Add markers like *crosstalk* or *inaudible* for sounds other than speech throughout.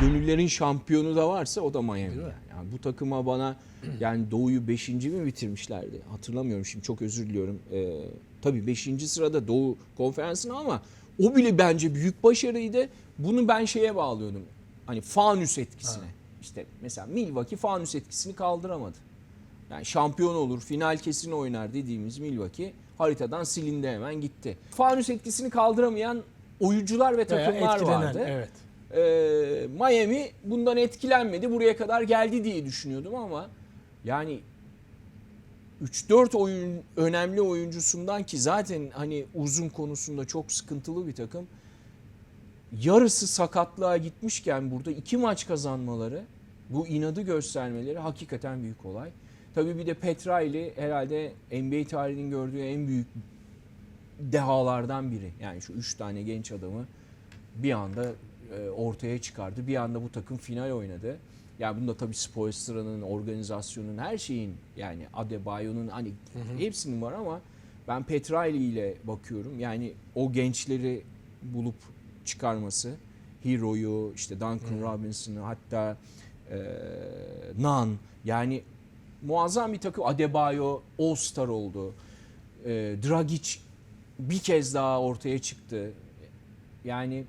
gönüllerin şampiyonu da varsa o da Miami. Yani. Yani bu takıma bana yani Doğu'yu 5. mi bitirmişlerdi? Hatırlamıyorum şimdi çok özür diliyorum. Ee, tabii 5. sırada Doğu konferansına ama o bile bence büyük başarıydı. Bunu ben şeye bağlıyordum. Hani fanüs etkisine. İşte mesela Milwaukee fanüs etkisini kaldıramadı. Yani şampiyon olur, final kesin oynar dediğimiz Milwaukee haritadan silindi hemen gitti. Fanüs etkisini kaldıramayan oyuncular ve takımlar vardı. Evet. Ee, Miami bundan etkilenmedi. Buraya kadar geldi diye düşünüyordum ama yani 3-4 oyun önemli oyuncusundan ki zaten hani uzun konusunda çok sıkıntılı bir takım. Yarısı sakatlığa gitmişken burada iki maç kazanmaları, bu inadı göstermeleri hakikaten büyük olay. Tabii bir de Petrali herhalde NBA tarihinin gördüğü en büyük dehalardan biri. Yani şu üç tane genç adamı bir anda e, ortaya çıkardı. Bir anda bu takım final oynadı. Yani bunda tabii Spoelstra'nın, organizasyonun, her şeyin yani Adebayo'nun hani hepsinin var ama ben Petrali ile bakıyorum. Yani o gençleri bulup çıkarması, Hero'yu, işte Duncan Robinson'ı hatta e, Nan yani muazzam bir takım. Adebayo All-Star oldu. E, Dragic bir kez daha ortaya çıktı. Yani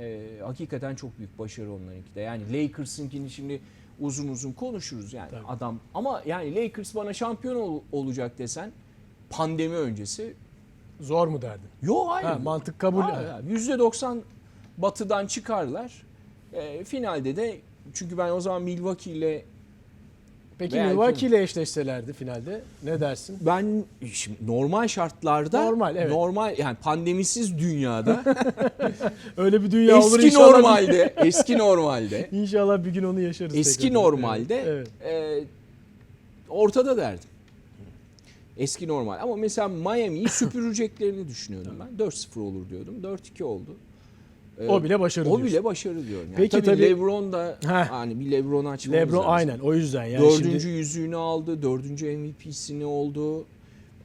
e, hakikaten çok büyük başarı onlarınki de. Yani Lakers'ınkini şimdi uzun uzun konuşuruz yani Tabii. adam. Ama yani Lakers bana şampiyon ol- olacak desen pandemi öncesi Zor mu derdin? yok hayır. Ha, mantık kabul. Hayır. %90 batıdan çıkarlar. E, finalde de çünkü ben o zaman Milwaukee ile Peki Belki- Milwaukee ile eşleşselerdi finalde ne dersin? ben şimdi normal şartlarda Normal, evet. normal yani pandemisiz dünyada *laughs* Öyle bir dünya olur eski inşallah. normalde *laughs* eski normalde İnşallah bir gün onu yaşarız. eski tekrar. normalde Evet, evet. e, ortada derdim. Eski normal ama mesela Miami'yi süpüreceklerini düşünüyordum ben. 4-0 olur diyordum. 4-2 oldu. O bile başarı O diyorsun. bile başarı diyorum. Yani Peki tabii, tabii- LeBron da Heh. hani bir LeBron açmamız LeBron lazım. aynen o yüzden yani dördüncü şimdi yüzüğünü aldı, dördüncü MVP'sini oldu.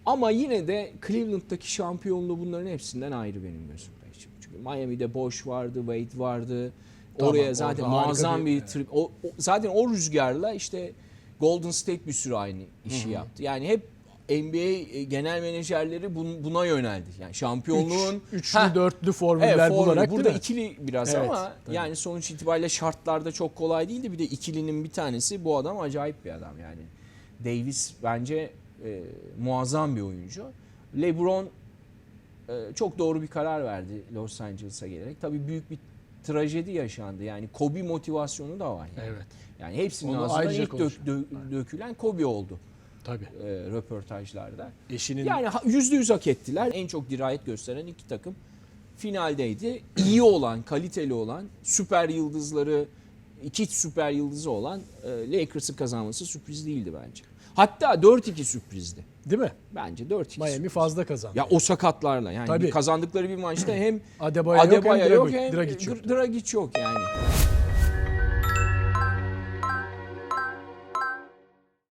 Ama yine de Cleveland'daki şampiyonluğu bunların hepsinden ayrı benim gözümde. Çünkü Miami'de Bosch vardı, Wade vardı. Tamam, Oraya orada zaten harika muazzam bir- bir, trip. O, o- zaten o rüzgarla işte Golden State bir sürü aynı işi yaptı. Yani hep NBA genel menajerleri bun- buna yöneldi. Yani şampiyonluğun üç, üçlü Heh, dörtlü formüller Evet, formül. bularak Burada ikili biraz Evet, ama tabii. yani sonuç itibariyle şartlarda çok kolay değildi. Bir de ikilinin bir tanesi bu adam acayip bir adam yani. Davis bence e, muazzam bir oyuncu. LeBron e, çok doğru bir karar verdi Los Angeles'a gelerek. Tabii büyük bir trajedi yaşandı. Yani Kobe motivasyonu da var. Yani, Evet yani hepsinin Onu ağzından ilk dök- konuşalım. dö- dökülen Kobe oldu tabii. e, röportajlarda. Eşinin Yani yüzde yüz hak ettiler. En çok dirayet gösteren iki takım finaldeydi. *clears throat* İyi olan, kaliteli olan, süper yıldızları, iki süper yıldızı olan e, Lakers'ın kazanması sürpriz değildi bence. Hatta 4-2 sürprizdi. değil mi? Bence 4-2. Miami sürpriz. fazla kazandı. Ya o sakatlarla yani Tabii. bir kazandıkları bir maçta hem *clears throat* Adebayo, yok Adebayo yok hem Dragic yoktu. Dragic yok yani.